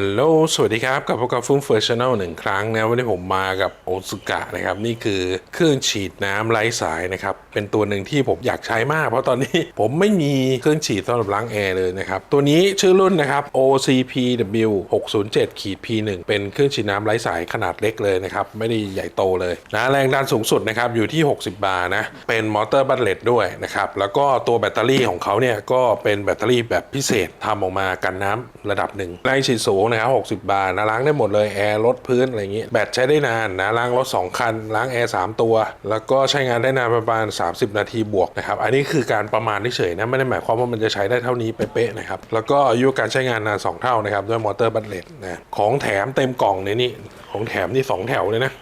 ฮัลโหล สวัสดีครับกับพวกกับฟุ้งเฟิร์ชแนลหนึ่งครั้งนะวันนี้ผมมากับโอซุกะนะครับ นี่คือเครื่องฉีดน้ำไร้สายนะครับ เป็นตัวหนึ่งที่ผมอยากใช้มาก เพราะตอนนี้ผมไม่มีเครื่องฉีดสำหรับล้างแอร์เลยนะครับ ตัวนี้ชื่อรุ่นนะครับ OCPW 607ขีด P1 เป็นเครื่องฉีดน้ำไร้สายขนาดเล็กเลยนะครับ ไม่ได้ใหญ่โตเลยนะแรงดันสูงสุดนะครับอยู่ที่ 60 บาร์นะ เป็นมอเตอร์บัตเลตด้วยนะครับ แล้วก็ตัวแบตเตอรี่ของเขาเนี่ยก็เป็นแบตเตอรี่แบบพิเศษทำออกมากันน้ำระดับหนึ่งแรงฉีดสูงนะครับ60 บาร์นะล้างได้หมดเลยแอร์รถพื้นอะไรอย่างงี้ แบตใช้ได้นานนะล้างรถ 2 คัน ล้างแอร์3ตัว แล้วก็ใช้งานได้นานประมาณ 30 นาทีบวกนะครับ อันนี้คือการประมาณเฉยๆนะไม่ได้หมายความว่ามันจะใช้ได้เท่านี้เป๊ะๆนะครับ แล้วก็อายุการใช้งานนาน 2 เท่านะครับ ด้วยมอเตอร์บัตเลตนะของแถมเต็มกล่องในนี่ของแถมนี่สองแถวเลยนะ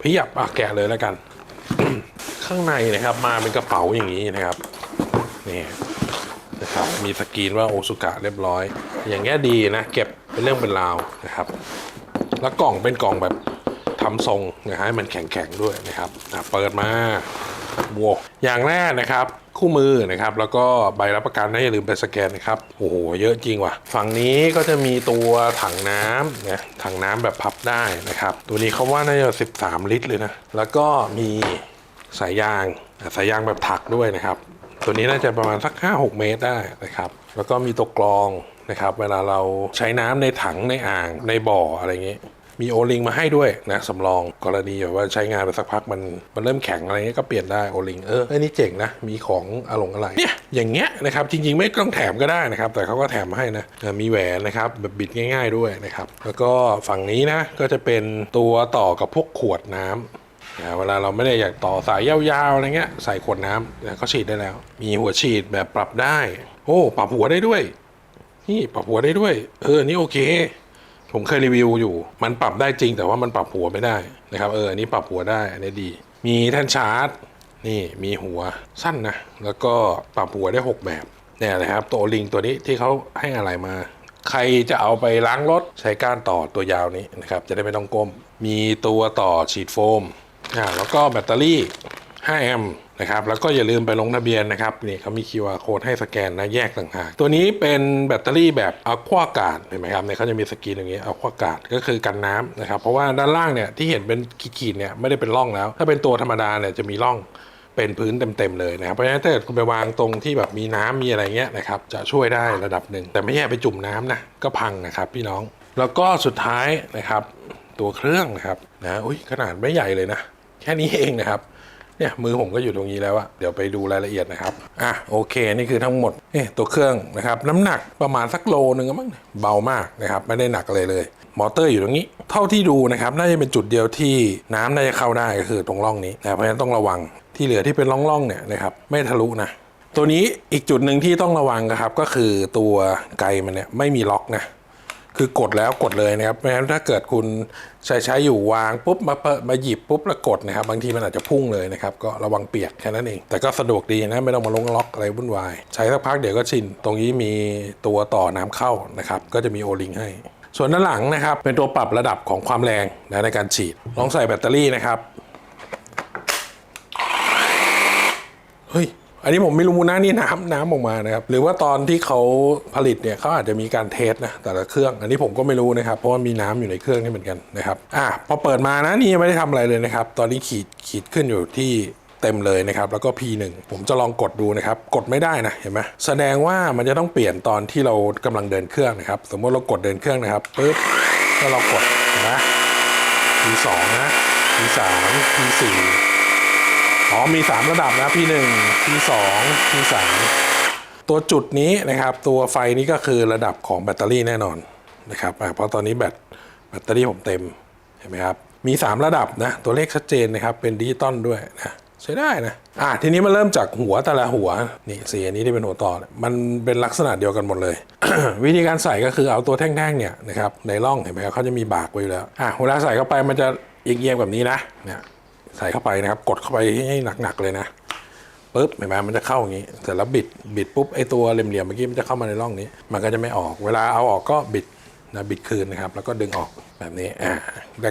พียบอะแกะเลยแล้วกัน ข้างในนะครับมาเป็นกระเป๋าอย่างนี้นะครับนี่นะครับมีสกรีนว่าโอซุกะเรียบร้อย อย่างเงี้ยดีนะ เก็บ เป็นเรื่องเป็นราวนะครับ แล้วกล่องเป็นกล่องแบบทำทรงนะฮะให้มันแข็งๆด้วยนะครับอะเปิดมาบวกอย่างแรกนะครับ คู่มือนะครับ แล้วก็ใบรับประกันนะอย่าลืมไปสแกนนะครับ โอ้โห เยอะจริงว่ะ ฝั่งนี้ก็จะมีตัวถังน้ำนะถังน้ำแบบพับได้นะครับ ตัวนี้เขาว่าน่าจะ 13 ลิตรเลยนะ แล้วก็มีสายยางสายยางแบบถักด้วยนะครับ ตัวนี้น่าจะประมาณสัก 5-6 เมตรได้นะครับ แล้วก็มีตัวกรองนะครับ เวลาเราใช้น้ำในถังในอ่างในบ่ออะไรเงี้ยมีโอลิงมาให้ด้วยนะสำรองกรณีแบบว่าใช้งานไปสักพักมันมันเริ่มแข็งอะไรเงี้ยก็เปลี่ยนได้โอลิงเออเอ้นี่เจ๋งนะ มีของอารมณ์อะไรเนี่ยอย่างเงี้ยนะครับจริงๆ ไม่ต้องแถมก็ได้นะครับ แต่เขาก็แถมมาให้นะมีแหวนนะครับแบบบิดง่าย ๆด้วยนะครับ แล้วก็ฝั่งนี้นะก็จะเป็นตัวต่อกับพวกขวดน้ำนะ เวลาเราไม่ได้อยากต่อสายยาวๆอะไรเงี้ยใส่ขวดน้ำนะเขาฉีดได้แล้ว มีหัวฉีดแบบปรับได้ โอ้ปรับหัวได้ด้วย นี่ปรับหัวได้ด้วย เออนี่โอเค ผมเคยรีวิวอยู่ มันปรับได้จริง แต่ว่ามันปรับหัวไม่ได้นะครับ เอออันนี้ปรับหัวได้อันนี้ดี มีแท่นชาร์จ นี่มีหัวสั้นนะแล้วก็ปรับหัวได้ 6 แบบเนี่ยนะครับ ตัวลิงตัวนี้ที่เขาให้อะไรมาใครจะเอาไปล้างรถใช้ก้านต่อตัวยาวนี้นะครับ จะได้ไม่ต้องก้ม มีตัวต่อฉีดโฟม อ่าแล้วก็แบตเตอรี่ 5 แอมป์นะครับแล้วก็อย่าลืมไปลงทะเบียนนะครับนี่เขามี QR code ให้สแกนนะแยกต่างหากตัวนี้เป็นแบตเตอรี่แบบอะควาการ์ดเห็นไหมครับเนี่ยเขาจะมีสกรีนอย่างนี้อะควาการ์ดก็คือกันน้ำนะครับเพราะว่าด้านล่างเนี่ยที่เห็นเป็นขีดๆเนี่ยไม่ได้เป็นร่องแล้ว ถ้าเป็นตัวธรรมดาเนี่ยจะมีร่องเป็นพื้นเต็มๆเลยนะครับเพราะฉะนั้นถ้าเกิดคุณไปวางตรงที่แบบมีน้ำมีอะไรเงี้ยนะครับจะช่วยได้ระดับหนึ่งแต่ไม่ใช่ไปจุ่มน้ำนะก็พังนะครับพี่น้อง แล้วก็สุดท้ายนะครับตัวเครื่องนะครับนะอุ้ยขนาดไม่ใหญ่เลยนะ ค่นี้เองนะครับเนี่ยมือผมก็อยู่ตรงนี้แล้วอะเดี๋ยวไปดูรายละเอียดนะครับอะโอเคนี่คือทั้งหมดนี่ตัวเครื่องนะครับ น้ำหนักประมาณสักโลนึงก็มั้งเบามากนะครับไม่ได้หนักอะไรเลย มอเตอร์อยู่ตรงนี้ เท่าที่ดูนะครับน่าจะเป็นจุดเดียวที่น้ำน่าจะเข้าได้ก็คือตรงร่องนี้นะเพราะฉะนั้นต้องระวังที่เหลือที่เป็นร่องๆเนี่ยนะครับไม่ทะลุนะตัวนี้อีกจุดหนึ่งที่ต้องระวังนะครับก็คือตัวไกมันเนี่ยไม่มีล็อกนะ คือกดแล้วกดเลยนะครับเพราะฉะนั้นถ้าเกิดคุณใช้ใช้อยู่วางปุ๊บมาเปิดมาหยิบปุ๊บแล้วกดนะครับ บางทีมันอาจจะพุ่งเลยนะครับ ก็ระวังเปียกแค่นั้นเอง แต่ก็สะดวกดีนะไม่ต้องมาลงล็อกอะไรวุ่นวาย ใช้สักพักเดี๋ยวก็ชิน ตรงนี้มีตัวต่อน้ำเข้านะครับ ก็จะมีโอลิงให้ส่วนด้านหลังนะครับ เป็นตัวปรับระดับของความแรงนะในการฉีด ลองใส่แบตเตอรี่นะครับ เฮ้ย อันนี้ผมไม่รู้นะนี่น้ำน้ำออกมานะครับ หรือว่าตอนที่เขาผลิตเนี่ยเขาอาจจะมีการเทสนะแต่ละเครื่อง อันนี้ผมก็ไม่รู้นะครับ เพราะว่ามีน้ำอยู่ในเครื่องนี่เหมือนกันนะครับอะพอเปิดมานะนี่ยังไม่ได้ทำอะไรเลยนะครับ ตอนนี้ขีดขีดขึ้นอยู่ที่เต็มเลยนะครับ แล้วก็ P1 ผมจะลองกดดูนะครับ กดไม่ได้นะเห็นไหมแสดงว่ามันจะต้องเปลี่ยนตอนที่เรากำลังเดินเครื่องนะครับ สมมติเรากดเดินเครื่องนะครับปึ๊บแล้วเรากดนไหม P2 นะ P3 P4 อ๋อมี3ระดับนะ P1 P2 P3 ตัวจุดนี้นะครับ ตัวไฟนี้ก็คือระดับของแบตเตอรี่แน่นอนนะครับเพราะตอนนี้แบตแบตเตอรี่ผมเต็มเห็นไหมครับมี 3 ระดับนะตัวเลขชัดเจนนะครับเป็นดิจิตอลด้วยนะใช้ได้นะอะทีนี้มาเริ่มจากหัวแต่ละหัวนี่สีอันนี้ที่เป็นหัวต่อ มันเป็นลักษณะเดียวกันหมดเลย วิธีการใส่ก็คือเอาตัวแท่งๆเนี่ยนะครับในร่องเห็นไหมครับเขาจะมีบากไว้อยู่แล้วอะเวลาใส่เข้าไปมันจะเอียงๆแบบนี้นะเนี่ย ใส่เข้าไปนะครับ กดเข้าไปให้หนักๆเลยนะปุ๊บเห็นไหมมันจะเข้าอย่างนี้เสร็จแล้วบิดบิดปุ๊บไอตัวเหลี่ยมๆเมื่อกี้มันจะเข้ามาในร่องนี้ มันก็จะไม่ออก เวลาเอาออกก็บิดนะบิดคืนนะครับ แล้วก็ดึงออกแบบนี้อ่า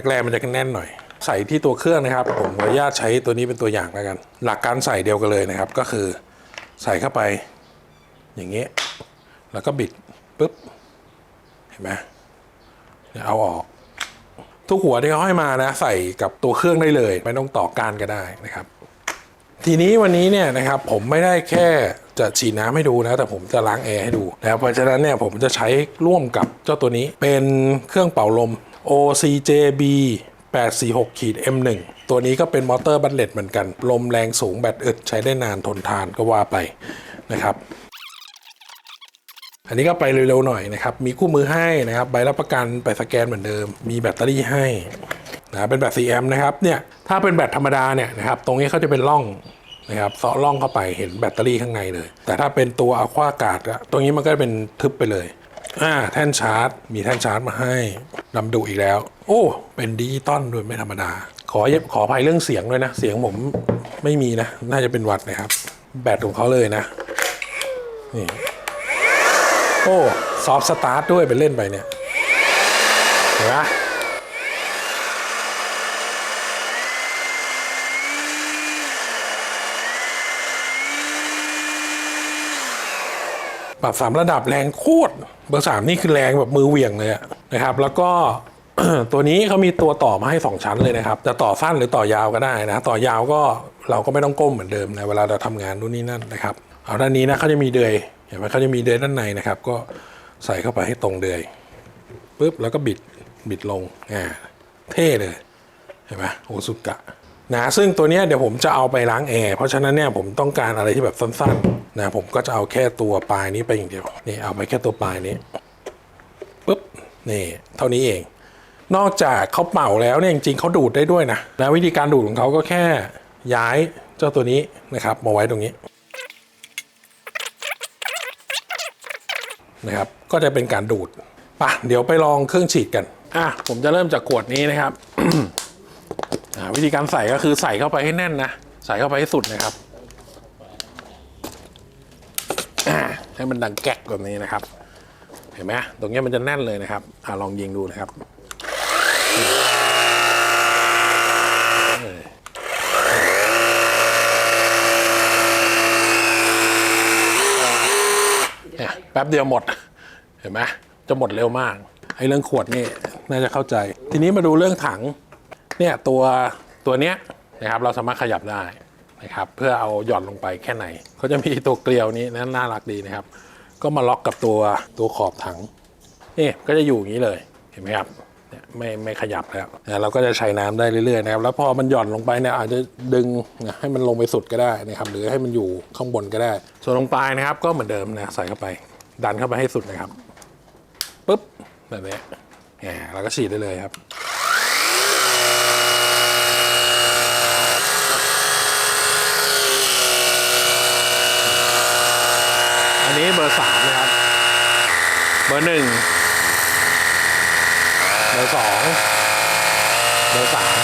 แรกๆมันจะแน่นหน่อย ใส่ที่ตัวเครื่องนะครับ ผมขออนุญาตใช้ตัวนี้เป็นตัวอย่างแล้วกัน หลักการใส่เดียวกันเลยนะครับ ก็คือใส่เข้าไป อย่างนี้ แล้วก็บิดปุ๊บเห็นไหมเอาออก ทุกหัวที่เขาให้มานะใส่กับตัวเครื่องได้เลย ไม่ต้องต่อการก็ได้นะครับ ทีนี้วันนี้เนี่ยนะครับผมไม่ได้แค่จะฉีดน้ำให้ดูนะแต่ผมจะล้างแอร์ให้ดูนะครับเพราะฉะนั้นเนี่ยผมจะใช้ร่วมกับเจ้าตัวนี้เป็นเครื่องเป่าลม OCJB 846ขีด M1 ตัวนี้ก็เป็นมอเตอร์บัตเลตเหมือนกัน ลมแรงสูงแบตอึดใช้ได้นานทนทานก็ว่าไปนะครับ อันนี้ก็ไปเร็วๆหน่อยนะครับ มีคู่มือให้นะครับ ใบรับประกันไปสแกนเหมือนเดิม มีแบตเตอรี่ให้นะเป็นแบต4แอมป์นะครับ เนี่ยถ้าเป็นแบตธรรมดาเนี่ยนะครับตรงนี้เขาจะเป็นร่องนะครับเซาะร่องเข้าไปเห็นแบตเตอรี่ข้างในเลย แต่ถ้าเป็นตัวอะควากาดตรงนี้มันก็เป็นทึบไปเลยอ่าแท่นชาร์จ มีแท่นชาร์จมาให้ลำดูอีกแล้ว โอ้ เป็นดิจิตอลด้วยไม่ธรรมดา ขอเย็บขออภัยเรื่องเสียงด้วยนะ เสียงผมไม่มีนะ น่าจะเป็นวัดนะครับ แบตของเขาเลยนะ นี่ โอ้ซอฟสตาร์ทด้วยไปเล่นไปเนี่ย เห็นไหมปรับสามระดับแรงโคตรเบอร์สามนี่คือแรงแบบมือเหวี่ยงเลยนะครับ แล้วก็ตัวนี้เขามีตัวต่อมาให้ 2 ชั้นเลยนะครับ จะต่อสั้นหรือต่อยาวก็ได้นะ ต่อยาวก็เราก็ไม่ต้องก้มเหมือนเดิมนะ เวลาเราทำงานนู่นนี่นั่นนะครับ เอาด้านนี้นะเขาจะมีเดือย เห็นไหมเขาจะมีเดือยด้านในนะครับ ก็ใส่เข้าไปให้ตรงเดือยปุ๊บแล้วก็บิดบิดลงอ่าเท่เลยเห็นไหมโอซุกะนะซึ่งตัวนี้เดี๋ยวผมจะเอาไปล้างแอร์เพราะฉะนั้นเนี่ยผมต้องการอะไรที่แบบสั้นๆนะผมก็จะเอาแค่ตัวปลายนี้ไปอย่างเดียวนี่เอาไปแค่ตัวปลายนี้ปุ๊บนี่เท่านี้เอง นอกจากเขาเป่าแล้วเนี่ยจริงๆเขาดูดได้ด้วยนะนะวิธีการดูดของเขาก็แค่ย้ายเจ้าตัวนี้นะครับมาไว้ตรงนี้ นะครับ ก็จะเป็นการดูดปะเดี๋ยวไปลองเครื่องฉีดกัน อะ ผมจะเริ่มจากขวดนี้นะครับวิธีการใส่ก็คือใส่เข้าไปให้แน่นนะ ใส่เข้าไปให้สุดนะครับ ให้มันดังแก๊กแบบนี้นะครับ เห็นไหมตรงนี้มันจะแน่นเลยนะครับ อ่าลองยิงดูนะครับเออเนี่ยแป๊บเดียวหมด เห็นไหมจะหมดเร็วมากไอ้เรื่องขวดนี่น่าจะเข้าใจ ทีนี้มาดูเรื่องถังเนี่ยตัวตัวเนี้ยนะครับเราสามารถขยับได้นะครับเพื่อเอาหย่อนลงไปแค่ไหนเขาจะมีตัวเกลียวนี้นะน่ารักดีนะครับ ก็มาล็อกกับตัวตัวขอบถังนี่ก็จะอยู่อย่างนี้เลยเห็นไหมครับเนี่ยไม่ไม่ขยับแล้วนะเราก็จะใช้น้ำได้เรื่อยๆนะครับแล้วพอมันหย่อนลงไปเนี่ยอาจจะดึงนะให้มันลงไปสุดก็ได้นะครับหรือให้มันอยู่ข้างบนก็ได้ ส่วนลงปลายนะครับก็เหมือนเดิมนะใส่เข้าไป ดันเข้าไปให้สุดนะครับปุ๊บแบบนี้แหมเราก็ฉีดได้เลยครับอันนี้เบอร์สามนะครับ เบอร์หนึ่งเบอร์สองเบอร์สาม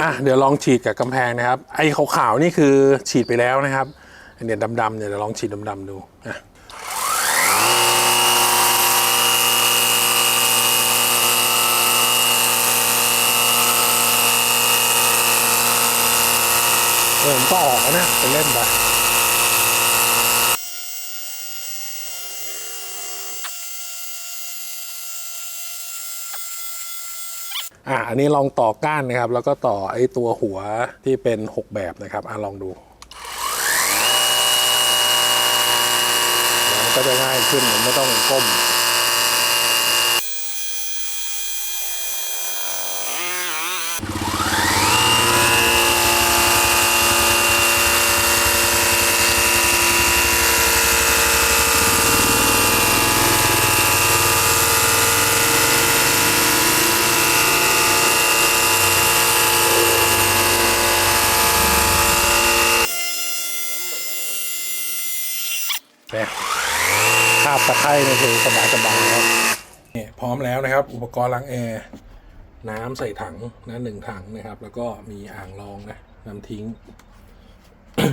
อะเดี๋ยวลองฉีดกับกำแพงนะครับ ไอ้ขาวๆนี่คือฉีดไปแล้วนะครับ อันเนี้ยดำๆเนี่ยเดี๋ยวลองฉีดดำๆดูอะเออมันก็ออกนะไปเล่นไปอะอันนี้ลองต่อก้านนะครับ แล้วก็ต่อไอ้ตัวหัวที่เป็น 6 แบบนะครับอะลองดูแล้วมัน ก็จะง่ายขึ้นไม่ต้องก้ม เนี่ยคาบ ตะไคร่นี่คือสบายสบายครับนี่พร้อมแล้วนะครับ อุปกรณ์ล้างแอร์น้ำใส่ถังนะหนึ่งถังนะครับ แล้วก็มีอ่างรองนะน้ำทิ้ง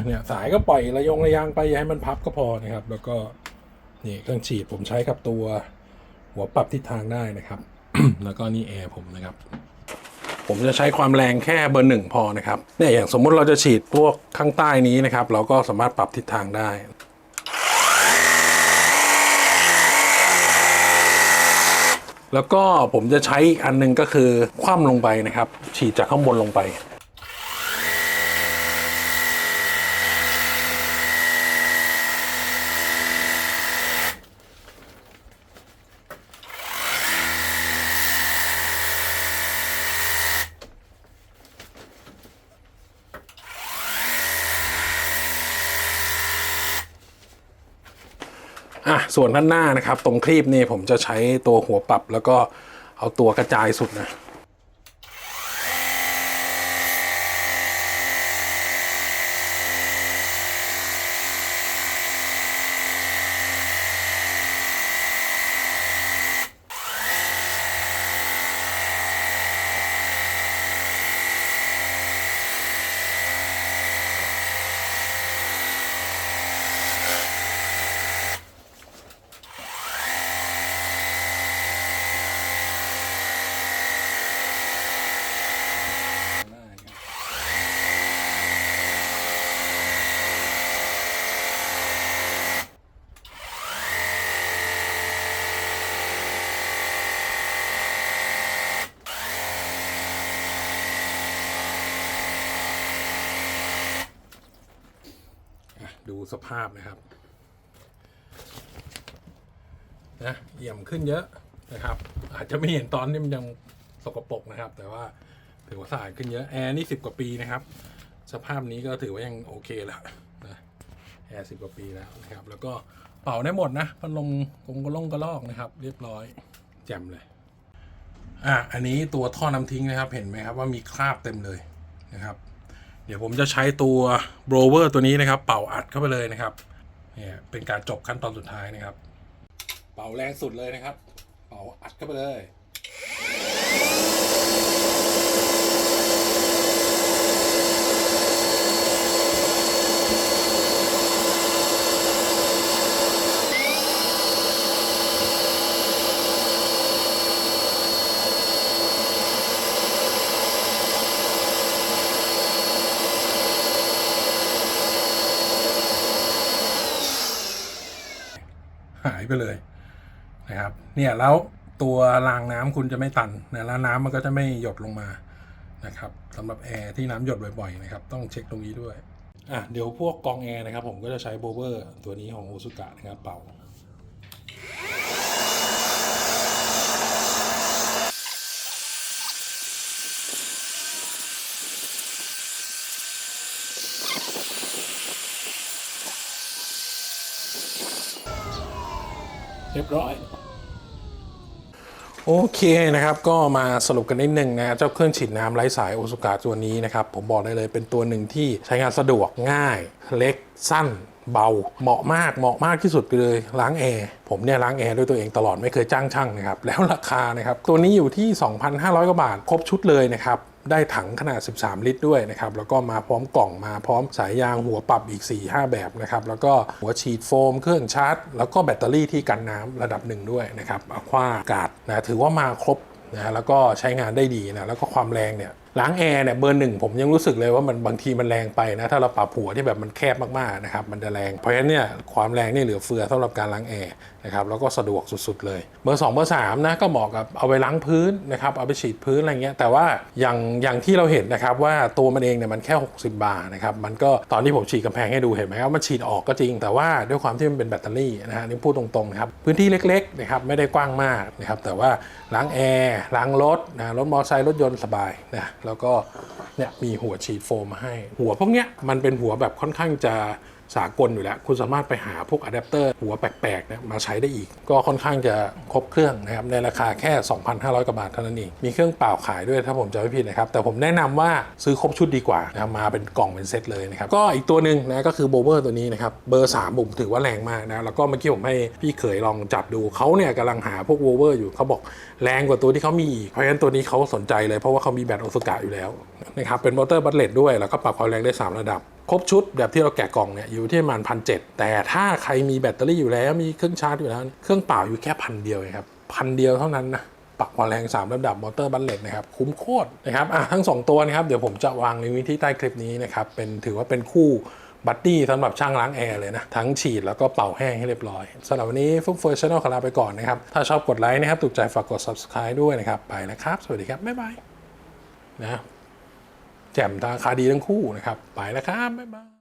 เนี่ยสายก็ปล่อยระยงระยางไปอย่าให้มันพับก็พอนะครับ แล้วก็นี่เครื่องฉีดผมใช้กับตัว หัวปรับทิศทางได้นะครับ แล้วก็นี่แอร์ผมนะครับ ผมจะใช้ความแรงแค่เบอร์หนึ่งพอนะครับเนี่ยอย่างสมมุติเราจะฉีดพวกข้างใต้นี้นะครับ เราก็สามารถปรับทิศทางได้ แล้วก็ผมจะใช้อีกอันหนึงก็คือคว่ำลงไปนะครับ ฉีดจากข้างบนลงไป อะ ส่วนด้านหน้านะครับ ตรงครีบนี่ผมจะใช้ตัวหัวปรับแล้วก็เอาตัวกระจายสุดนะ อะดู สภาพนะครับนะเอี่ยมขึ้นเยอะนะครับ อาจจะไม่เห็นตอนนี้มันยังสกปรกนะครับ แต่ว่าถือว่าสะอาดขึ้นเยอะแอร์นี่สิบกว่าปีนะครับ สภาพนี้ก็ถือว่ายังโอเคแล้วนะแอร์สิบกว่าปีแล้วนะครับ แล้วก็เป่าได้หมดนะพัดลมกงกระล่งกระลอกนะครับ เรียบร้อยแจ่มเลยอะอันนี้ตัวท่อน้ำทิ้งนะครับ เห็นไหมครับว่ามีคราบเต็มเลยนะครับ เดี๋ยวผมจะใช้ตัวโบรเวอร์ตัวนี้นะครับ เป่าอัดเข้าไปเลยนะครับเนี่ยเป็นการจบขั้นตอนสุดท้ายนะครับ เป่าแรงสุดเลยนะครับ เป่าอัดเข้าไปเลย ไปเลยนะครับเนี่ยแล้วตัวรางน้ำคุณจะไม่ตันนะแล้วน้ำมันก็จะไม่หยดลงมานะครับสำหรับแอร์ที่น้ำหยดบ่อยๆนะครับต้องเช็คตรงนี้ด้วยอะเดี๋ยวพวกกองแอร์นะครับผมก็จะใช้โบเวอร์ตัวนี้ของโอซุกะนะครับเป่า รียบร้อย โอเคนะครับ ก็มาสรุปกันนิดนึงนะ เจ้าเครื่องฉีดน้ำไร้สายโอซุกะตัวนี้นะครับ ผมบอกได้เลยเป็นตัวหนึ่งที่ใช้งานสะดวกง่าย เล็กสั้นเบาเหมาะมากเหมาะมากที่สุดเลย ล้างแอร์ผมเนี่ยล้างแอร์ด้วยตัวเองตลอดไม่เคยจ้างช่างนะครับ แล้วราคานะครับ ตัวนี้อยู่ที่ 2,500กว่าบาท ครบชุดเลยนะครับ ได้ถังขนาด 13 ลิตรด้วยนะครับแล้วก็มาพร้อมกล่องมาพร้อมสายยางหัวปรับอีก 4-5 แบบนะครับแล้วก็หัวฉีดโฟม เครื่องชาร์จ แล้วก็แบตเตอรี่ที่กันน้ำระดับหนึ่งด้วยนะครับอะควากาดนะถือว่ามาครบนะแล้วก็ใช้งานได้ดีนะแล้วก็ความแรงเนี่ยล้างแอร์เนี่ยเบอร์หนึ่งผมยังรู้สึกเลยว่ามันบางทีมันแรงไปนะถ้าเราปรับหัวที่แบบมันแคบมากๆนะครับมันจะแรงเพราะฉะนั้นเนี่ยความแรงนี่เหลือเฟือสำหรับการล้างแอร์ นะครับแล้วก็สะดวกสุดๆเลยเบอร์2เบอร์3นะก็เหมาะกับเอาไปล้างพื้นนะครับเอาไปฉีดพื้นอะไรเงี้ยแต่ว่าอย่างอย่างที่เราเห็นนะครับว่าตัวมันเองเนี่ยมันแค่ 60 บาทนะครับมันก็ตอนที่ผมฉีดกำแพงให้ดูเห็นไหมครับมันฉีดออกก็จริง แต่ว่าด้วยความที่มันเป็นแบตเตอรี่นะฮะนี่พูดตรงๆนะครับพื้นที่เล็กๆนะครับไม่ได้กว้างมากนะครับแต่ว่าล้างแอร์ล้างรถนะรถมอเตอร์ไซค์รถยนต์สบายนะแล้วก็เนี่ยมีหัวฉีดโฟมมาให้ หัวพวกเนี้ยมันเป็นหัวแบบค่อนข้างจะ สากลอยู่แล้ว คุณสามารถไปหาพวกอะแดปเตอร์หัวแปลกๆนี่ยมาใช้ได้อีก ก็ค่อนข้างจะครบเครื่องนะครับ ในราคาแค่ 2,500 กว่าบาทเท่านั้นเอง มีเครื่องเปล่าขายด้วยถ้าผมจำไม่ผิดนะครับ แต่ผมแนะนำว่าซื้อครบชุดดีกว่านะมาเป็นกล่องเป็นเซตเลยนะครับ ก็อีกตัวหนึ่งนะก็คือโบเวอร์ตัวนี้นะครับ เบอร์3ผมถือว่าแรงมากนะ แล้วก็เมื่อกี้ผมให้พี่เขยลองจับดูเขาเนี่ยกำลังหาพวกโบเวอร์อยู่เขาบอกแรงกว่าตัวที่เขามีอีก เพราะฉะนั้นตัวนี้เขาสนใจเลยเพราะว่าเขามีแบตโอซุกะอยู่แล้วนะครับเป็นมอเตอร์บัตเลตด้วยแล้วก็ปรับความแรงได้ 3 ระดับ ครบชุดแบบที่เราแกะกล่องเนี่ยอยู่ที่ประมาณพันเแต่ถ้าใครมีแบตเตอรี่อยู่แล้วมีเครื่องชาร์จอยู่แล้ว เครื่องเปล่าอยู่แค่พันเดียวครับพันเดียวเท่านั้นนะปักความแรง 3 ระดับมอเตอร์บัลเลตนะครับ คุ้มโคตรนะครับอะทั้ง 2 ตัวนะครับ เดี๋ยวผมจะวางในวิธีใต้คลิปนี้นะครับ เป็นถือว่าเป็นคู่บัตตี้สำหรับช่างล้างแอร์เลยนะ ทั้งฉีดแล้วก็เป่าแห้งให้เรียบร้อยสำหรับวันนี้ฟุ๊กเฟิร์ชแนลขอลาไปก่อนนะครับ ถ้าชอบกดไลค์นะครับ ถูกใจฝากกด subscribe ด้วยนะครับ ไปแล้วครับ สวัสดีครับ บ๊ายบายนะ แจ่มราคาดีทั้งคู่นะครับ ไปแล้วครับ บ๊ายบาย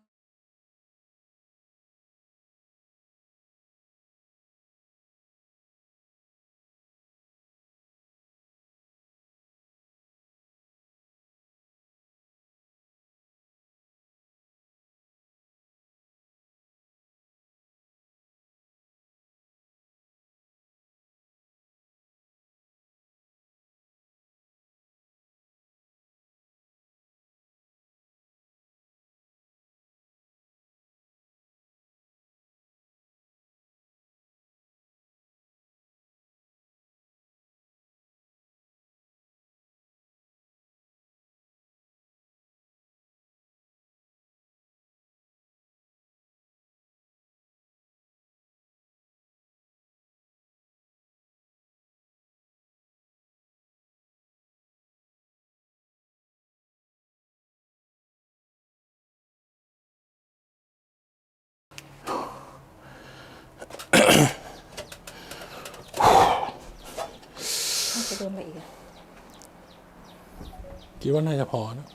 อีกคิดว่าน่าจะพอเนาะ